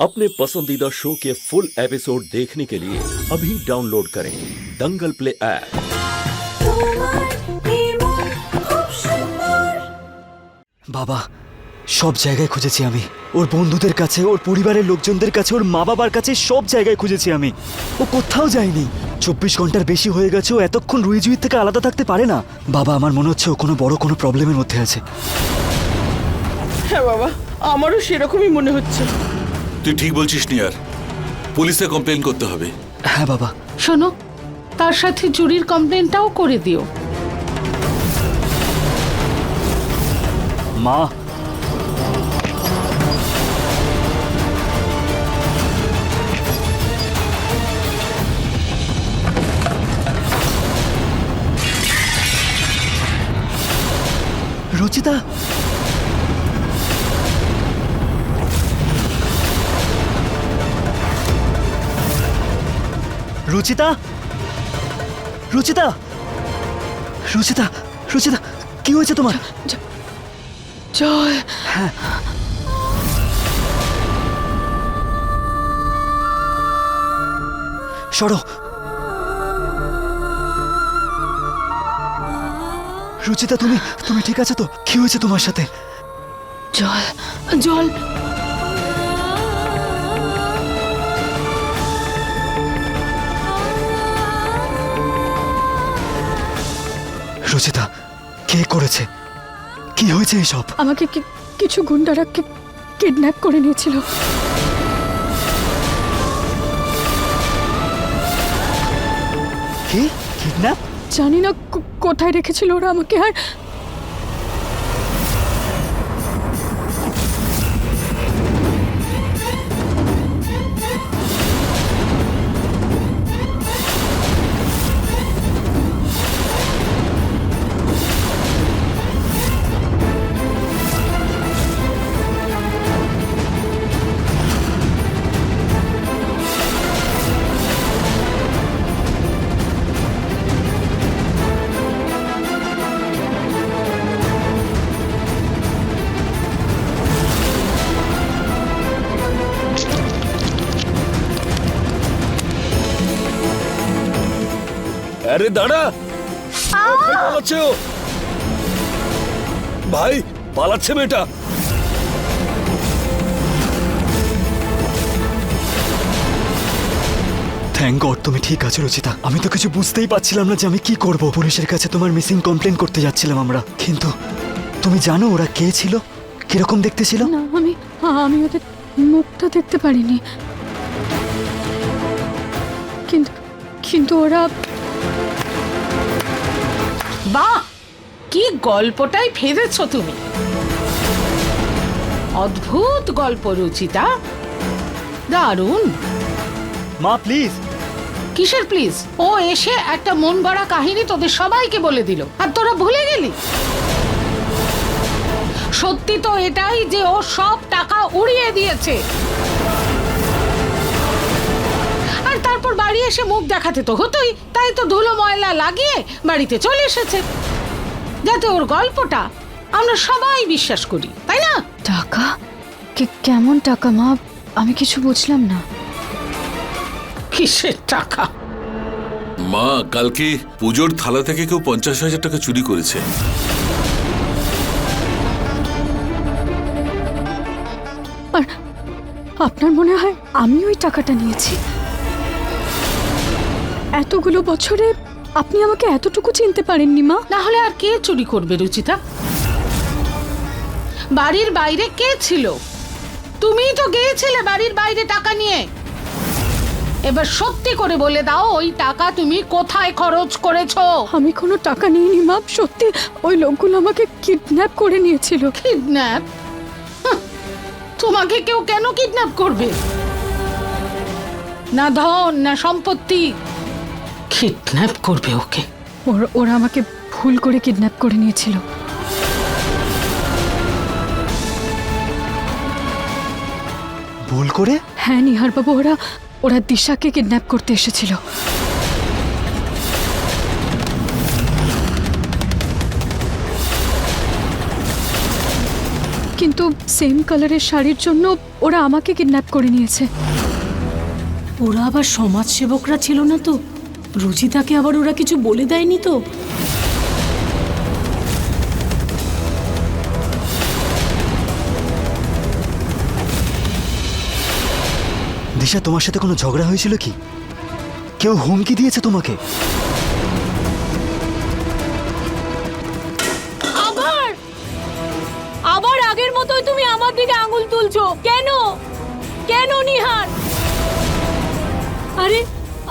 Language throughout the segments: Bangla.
अपने पसंदीदा शो के फुल एपिसोड देखने के लिए अभी डाउनलोड करें दंगल प्ले ऐप তোমার নির্মল খুব সুন্দর বাবা সব জায়গায় খুঁজেছি আমি ওর বন্ধুদের কাছে ওর পরিবারের লোকজনদের কাছে ওর মা বাবার কাছে সব জায়গায় খুঁজেছি আমি ও কোথাও যায়নি চব্বিশ ঘন্টার বেশি হয়ে গেছে ও এতক্ষণ রুইজুইর থেকে আলাদা থাকতে পারে না বাবা আমার মনে হচ্ছে ও কোনো বড় কোনো প্রবলেমের মধ্যে আছে হ্যাঁ বাবা আমারও সেরকমই মনে হচ্ছে তুই ঠিক বলছিস নিয়ার। পুলিশে কমপ্লেন করতে হবে। হ্যাঁ বাবা। শোনো তার সাথে চুরির কমপ্লেনটাও করে দিও। মা। রচিতা রুচিতা? রুচিতা? রুচিতা রুচিতা কি হয়েছে তোমার? জল সরো। রুচিতা তুমি তুমি ঠিক আছে তো? কি হয়েছে তোমার সাথে? জল জল কে করেছে? কি হয়েছে এসব? আমাকে কি- কিছু গুন্ডারা কিডন্যাপ করে নিয়েছিল? কি? কিডন্যাপ? জানি না কো- কোথায় রেখেছিল ওরা আমাকে আর আরে দাঁড়া। পালাচ্ছে। ও ভাই পালাচ্ছে মেয়েটা। থ্যাংক গড তুমি ঠিক আছো রচিতা। আমি তো কিছু বুঝতেই পারছিলাম না যে আমি কি করব। পুলিশের কাছে তোমার মিসিং কমপ্লেন করতে যাচ্ছিলাম আমরা। কিন্তু তুমি জানো ওরা কে ছিল? কীরকম দেখতে ছিল? না আমি আমি ওদের মুখটা দেখতে পারিনি। কিন্তু কিন্তু ওরা বাহ কি গল্পটাই ফেলেছ তুমি? অদ্ভুত গল্প রুচিতা। দারুণ। মা প্লিজ। কিসের প্লিজ? ও এসে একটা মন গড়া কাহিনী তোদের সবাইকে বলে দিল আর তোরা ভুলে গেলি? সত্যি তো এটাই যে ও সব টাকা উড়িয়ে দিয়েছে। বাড়ি এসে মুখ দেখাতে তো হতোই তাই তো ধুলো ময়লা লাগিয়ে বাড়িতে চলে এসেছে। যাতে ওর গল্পটা আমরা সবাই বিশ্বাস করি তাই না? টাকা? কে- কেমন টাকা মা? আমি কিছু বুঝলাম না। কিসের টাকা? মা কালকে পুজোর থালা থেকে কেউ পঞ্চাশ হাজার টাকা চুরি করেছে। আর আপনার মনে হয় আমি ওই টাকাটা নিয়েছি? এতগুলো বছরে আপনি আমাকে এতটুকু চিনতে পারেননি মা। না হলে আর কে চুরি করবে রুচিতা? বাড়ির বাইরে কে ছিল? তুমিই তো গিয়েছিলে বাড়ির বাইরে টাকা নিয়ে। এবার সত্যি করে বলে দাও ওই টাকা তুমি কোথায় খরচ করেছ? আমি কোনো টাকা নিইনি মা। সত্যি ওই লোকগুলো আমাকে কিডন্যাপ করে নিয়েছিল। কিডন্যাপ? তোমাকে কেউ কেন কিডন্যাপ করবে? না ধন না সম্পত্তি কিডন্যাপ করবে ওকে। ওর- ওরা আমাকে ভুল করে কিডন্যাপ করে নিয়েছিল। ভুল করে? হ্যাঁ নিহারবাবু ওরা ওরা দিশাকে কিডন্যাপ করতে এসেছিল। কিন্তু সেম কালারের শাড়ির জন্য ওরা আমাকে কিডন্যাপ করে নিয়েছে। ওরা আবার সমাজসেবকরা ছিল না তো? রুচিতাকে আবার ওরা কিছু বলে দেয়নি তো? দিশা তোমার সাথে কোনো ঝগড়া হয়েছিল কি? কেউ হুমকি দিয়েছে তোমাকে? আবার? আবার আগের মতোই তুমি আমার দিকে আঙুল তুলছো। কেন? কেন নিহার? আরে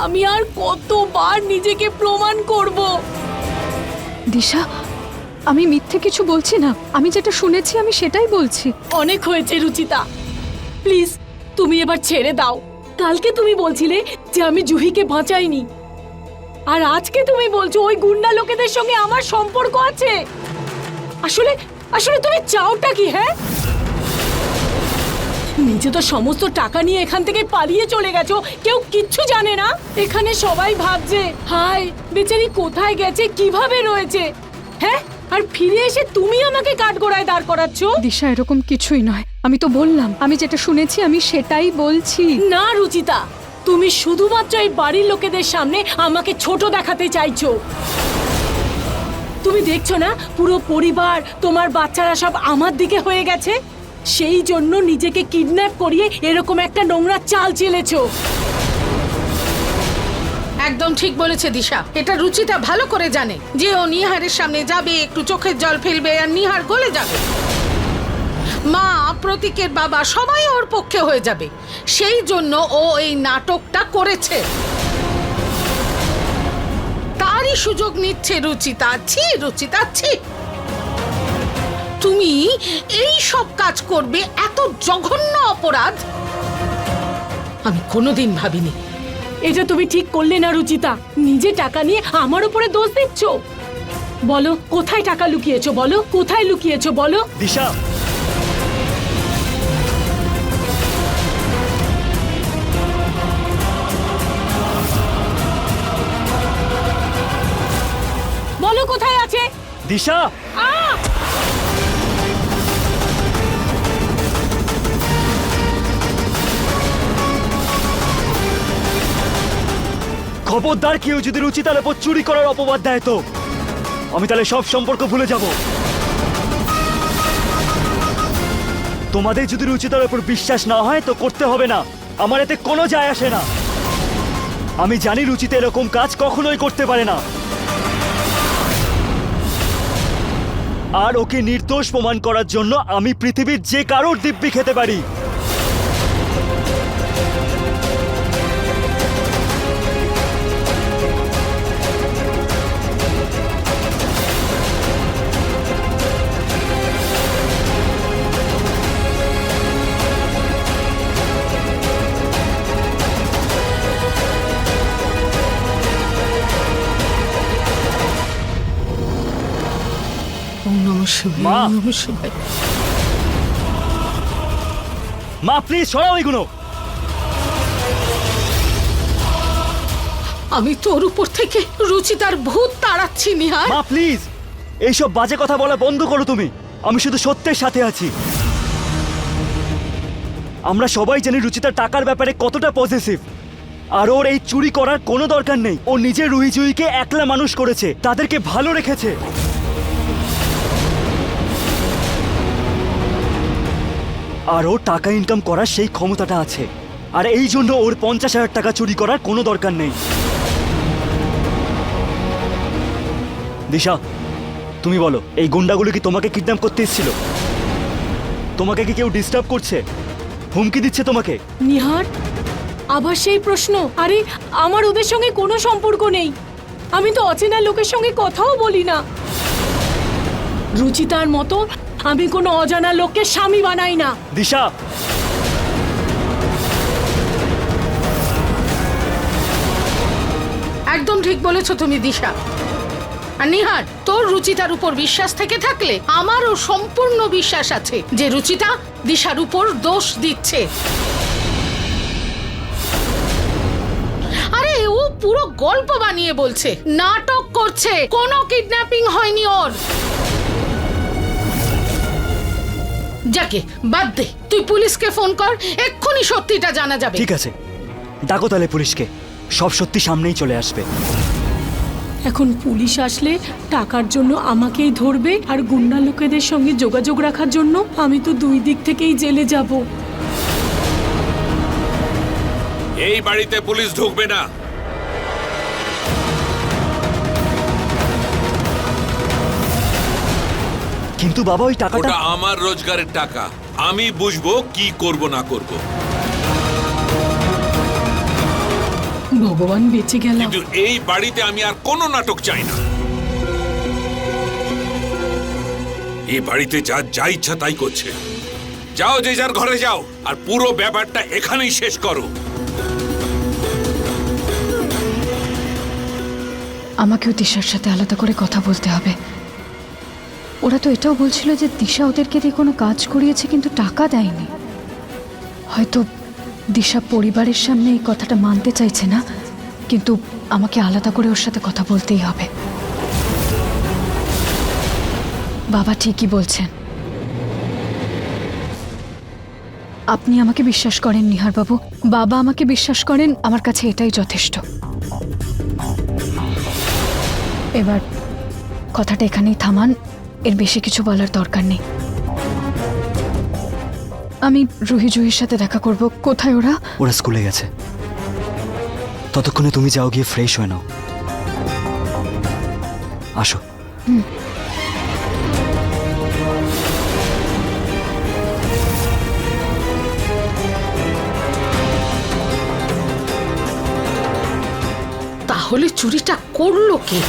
আমি আর কতবার নিজেকে প্রমাণ করব? দিশা আমি মিথ্যে কিছু বলছি না। আমি যেটা শুনেছি আমি সেটাই বলছি। অনেক হয়েছে রুচিতা। প্লিজ তুমি এবার ছেড়ে দাও। কালকে তুমি বলছিলে যে আমি জুহিকে বাঁচাইনি। আর আজকে তুমি বলছো ওই গুন্ডা লোকেদের সঙ্গে আমার সম্পর্ক আছে। আসলে আসলে তুমি চাওটা কি হ্যাঁ? নিজে তো সমস্ত টাকা নিয়ে এখান থেকে পালিয়ে চলে গেছো। কেউ কিচ্ছু জানে না। এখানে সবাই ভাবছে হাই বেচারি কোথায় গেছে কীভাবে রয়েছে? হ্যাঁ? আর ফিরে এসে তুমি আমাকে কাঠগোড়ায় দাঁড় করাচ্ছ? দিশা এরকম কিছুই নয়। আমি তো বললাম আমি যেটা শুনেছি আমি সেটাই বলছি। না রুচিতা তুমি শুধুমাত্র এই বাড়ির লোকেদের সামনে আমাকে ছোট দেখাতে চাইছো। তুমি দেখছ না পুরো পরিবার তোমার বাচ্চারা সব আমার দিকে হয়ে গেছে? সেই জন্য নিজেকে কিডন্যাপ করিয়ে এরকম একটা নোংরা চাল চেলেছো। একদম ঠিক বলেছে দিশা। এটা রুচিটা ভালো করে জানে যে ও নিহারের সামনে যাবে, একটু চোখের জল ফেলবে আর নিহার গলে যাবে। মা, প্রতীকের বাবা, সবাই ওর পক্ষে হয়ে যাবে। সেই জন্য ও এই নাটকটা করেছে। তারই সুযোগ নিচ্ছে রুচিতা। ছি রুচিতা, ছি। তুমি এই সব কাজ করবে এত জঘন্য অপরাধ? আমি কোনোদিন ভাবিনি। এটা তুমি ঠিক করলে না রুচিতা নিজে টাকা নিয়ে আমার উপরে দোষ দিচ্ছ? বলো কোথায় টাকা লুকিয়েছো? বলো কোথায় লুকিয়েছো? বলো। দিশা। বলো কোথায় আছে? দিশা। খবরদার কেউ যদি রুচি রুচিতার উপর চুরি করার অপবাদ দেয় তো? আমি তাহলে সব সম্পর্ক ভুলে যাব। তোমাদের যদি রুচিতার উপর বিশ্বাস না হয় তো করতে হবে না। আমার এতে কোনো যায় আসে না। আমি জানি রুচিতে এরকম কাজ কখনোই করতে পারে না। আর ওকে নির্দোষ প্রমাণ করার জন্য আমি পৃথিবীর যে কারোর দিব্যি খেতে পারি। মা। মা প্লিজ সরাও এগুলো। আমি তোর উপর থেকে রুচিতার ভূত তাড়াচ্ছি নিহার। মা প্লিজ এইসব বাজে কথা বলা বন্ধ করো তুমি। আমি শুধু সত্যের সাথে আছি। আমরা সবাই জানি রুচিতার টাকার ব্যাপারে কতটা পজিটিভ আর ওর এই চুরি করার কোনো দরকার নেই। ও নিজে রুহি জুইকে একলা মানুষ করেছে। তাদেরকে ভালো রেখেছে। আর ও টাকা ইনকাম করার সেই ক্ষমতাটা আছে। আর এই জন্য ওর পঞ্চাশ হাজার টাকা চুরি করার কোনো দরকার নেই। দিশা, তুমি বলো, এই গুন্ডাগুলো কি তোমাকে কিডন্যাপ করতে এসেছিল? তোমাকে কি কেউ ডিস্টার্ব করছে? হুমকি দিচ্ছে তোমাকে? নিহার, আবার সেই প্রশ্ন। আরে, আমার ওদের সঙ্গে কোনো সম্পর্ক নেই। আমি তো অচেনা লোকের সঙ্গে কথাও বলি না। রুচিতার মতো আমি কোনো অজানা লোককে স্বামী বানাই না। দিশা। একদম ঠিক বলেছ তুমি দিশা। আর নিহার তোর রুচিতার উপর বিশ্বাস থেকে থাকলে আমারও সম্পূর্ণ বিশ্বাস আছে যে রুচিতা দিশার উপর দোষ দিচ্ছে। আরে ও পুরো গল্প বানিয়ে বলছে নাটক করছে কোনো কিডন্যাপিং হয়নি ওর। যাকে বাদ দে তুই পুলিশকে ফোন কর এক্ষুনি সত্যিটা জানা যাবে। ঠিক আছে। ডাকো তাহলে পুলিশকে। সব সত্যি সামনেই চলে আসবে। এখন পুলিশ আসলে টাকার জন্য আমাকেই ধরবে আর গুন্ডা লোকেদের সঙ্গে যোগাযোগ রাখার জন্য আমি তো দুই দিক থেকেই জেলে যাব। এই বাড়িতে পুলিশ ঢুকবে না। কিন্তু বাবা ওই টাকাটা ওটা আমার রোজগারের টাকা। আমি বুঝব কি করব না করব। ভগবান বেঁচে গেলাম কিন্তু এই বাড়িতে আমি আর কোনো নাটক চাই না। এই বাড়িতে যা যা ইচ্ছা তাই করছে। যাও যে যার ঘরে যাও আর পুরো ব্যাপারটা এখানেই শেষ করো। আমাকেও দিশার সাথে আলাদা করে কথা বলতে হবে। ওরা তো এটাও বলছিল যে দিশা ওদেরকে দিয়ে কোনো কাজ করিয়েছে, কিন্তু টাকা দেয়নি। হয়তো দিশা পরিবারের সামনে এই কথাটা মানতে চাইছে না, কিন্তু আমাকে আলাদা করে ওর সাথে কথা বলতেই হবে। বাবা ঠিকই বলছেন। আপনি আমাকে বিশ্বাস করেন, নিহারবাবু। বাবা আমাকে বিশ্বাস করেন, আমার কাছে এটাই যথেষ্ট। এবার কথাটা এখানেই থামান। এর বেশি কিছু বলার দরকার নেই। আমি রুহি জুহির সাথে দেখা করব। কোথায় ওরা? ওরা স্কুলে গেছে। ততক্ষণে তুমি যাও গিয়ে ফ্রেশ হয়ে নাও। আসো। তাহলে চুরিটা করল কে?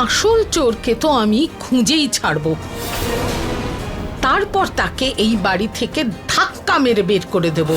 আসল চোরকে তো আমি খুঁজেই ছাড়ব। তারপর তাকে এই বাড়ি থেকে ধাক্কা মেরে বের করে দেব।